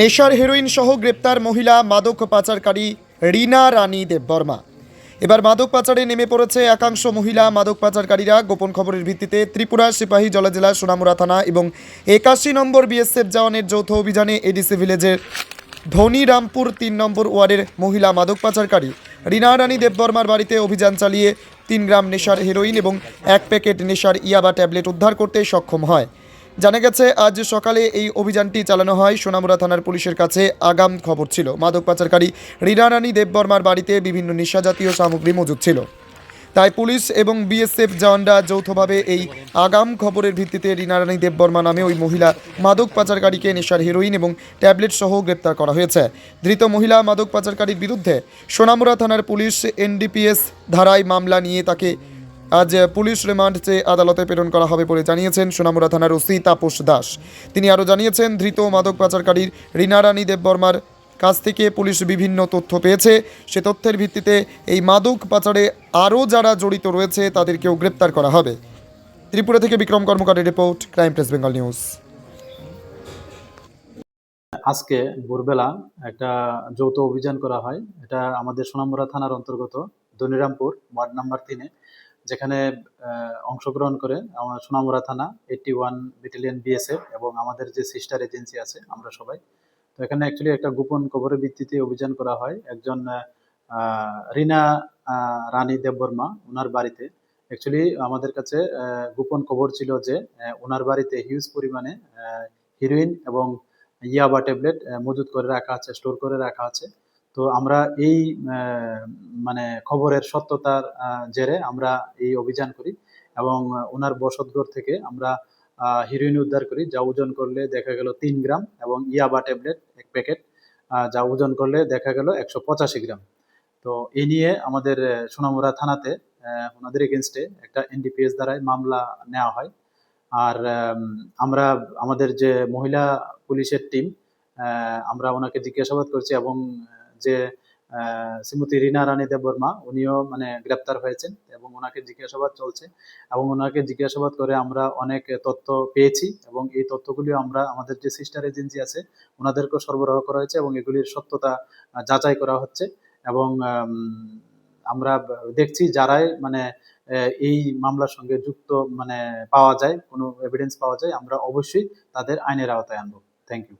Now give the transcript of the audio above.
নেশার হেরোইন সহ গ্রেপ্তার মহিলা মাদক পাচারকারী রিনা রানী দেববর্মা। এবার মাদক পাচারে নেমে পড়েছে একাংশ মহিলা মাদক পাচারকারীরা। গোপন খবরের ভিত্তিতে ত্রিপুরা সিপাহী জলা সোনামুড়া থানা এবং একাশি নম্বর বিএসএফ জওয়ানের যৌথ অভিযানে এডিসি ভিলেজের ধনীরামপুর তিন নম্বর ওয়ার্ডের মহিলা মাদক পাচারকারী রিনা রানী দেববর্মার বাড়িতে অভিযান চালিয়ে তিন গ্রাম নেশার হেরোইন এবং এক প্যাকেট নেশার ইয়াবা ট্যাবলেট উদ্ধার করতে সক্ষম হয়। জানা গেছে, আজ সকালে এই অভিযানটি চালানো হয় সোনামুড়া থানার পুলিশের কাছে। আগাম খবর ছিল, মাদক পাচারকারী রিনা দেববর্মার বাড়িতে বিভিন্ন নেশাজাতীয় সামগ্রী মজুদ ছিল। তাই পুলিশ এবং বিএসএফ জওয়ানরা যৌথভাবে এই আগাম খবরের ভিত্তিতে রিনা রানী দেববর্মা নামে ওই মহিলা মাদক পাচারকারীকে নেশার হেরোইন এবং ট্যাবলেট সহ গ্রেপ্তার করা হয়েছে। ধৃত মহিলা মাদক পাচারকারীর বিরুদ্ধে সোনামুড়া থানার পুলিশ এনডিপিএস ধারায় মামলা নিয়ে তাকে আজ পুলিশ রিমান্ড চেয়ে আদালতে প্রেরণ করা হবে বলে জানিয়েছেন সোনামুড়া থানার ওসি তাপস দাস। তিনি আরও জানিয়েছেন, ধৃত মাদক পাচারকারীর রিনা রানী দেববর্মার কাছ থেকে পুলিশ বিভিন্ন তথ্য পেয়েছে। সে তথ্যের ভিত্তিতে এই মাদক পাচারে আরও যারা জড়িত রয়েছে, তাদেরকেও গ্রেপ্তার করা হবে। ত্রিপুরা থেকে Bikram কর্মকারের report, crime press Bengal news. আজকে ভোরবেলা একটা যৌথ অভিযান করা হয়। এটা আমাদের সোনামুড়া থানার অন্তর্গত দনিরামপুর, ওয়ার্ড নাম্বার তিনে। যেখানে অংশগ্রহণ করে আমার সোনামুড়া থানা এইটটি ওয়ান ব্যাটালিয়ন বিএসএফ এবং আমাদের যে সিস্টার এজেন্সি আছে, আমরা সবাই। তো এখানে অ্যাকচুয়ালি একটা গোপন খবরের ভিত্তিতে অভিযান করা হয়। একজন রিনা রানী দেববর্মা ওনার বাড়িতে। অ্যাকচুয়ালি আমাদের কাছে গোপন খবর ছিল যে ওনার বাড়িতে হিউজ পরিমাণে হিরোইন এবং ইয়াবা ট্যাবলেট মজুত করে রাখা আছে স্টোর করে রাখা আছে। তো আমরা এই মানে খবরের সত্যতার জেরে আমরা এই অভিযান করি এবং ওনার বসতঘর থেকে আমরা হিরোইন উদ্ধার করি। যা ওজন করলে দেখা গেল তিন গ্রাম এবং ইয়াবা ট্যাবলেট এক প্যাকেট যা ওজন করলে দেখা গেল একশো পঁচাশি গ্রাম। তো এই নিয়ে আমাদের আহ, সোনামুড়া থানাতে ওনাদের এগেনস্টে একটা এনডিপিএস দ্বারাই মামলা নেওয়া হয়। আর আমরা আমাদের যে মহিলা পুলিশের টিম আমরা ওনাকে জিজ্ঞাসাবাদ করছি এবং যে শ্রীমতী রীনা রানী দেববর্মা, উনিও মানে গ্রেপ্তার হয়েছেন এবং ওনাকে জিজ্ঞাসাবাদ চলছে এবং ওনাকে জিজ্ঞাসাবাদ করে আমরা অনেক তথ্য পেয়েছি এবং এই তথ্যগুলি আমরা আমাদের যে সিস্টার এজেন্সি আছে, ওনাদেরকেও সরবরাহ করা হয়েছে এবং এগুলির সত্যতা যাচাই করা হচ্ছে এবং আমরা দেখছি যারাই মানে এই মামলার সঙ্গে যুক্ত মানে পাওয়া যায়, কোনো এভিডেন্স পাওয়া যায়, আমরা অবশ্যই তাদের আইনের আওতায় আনব। Thank you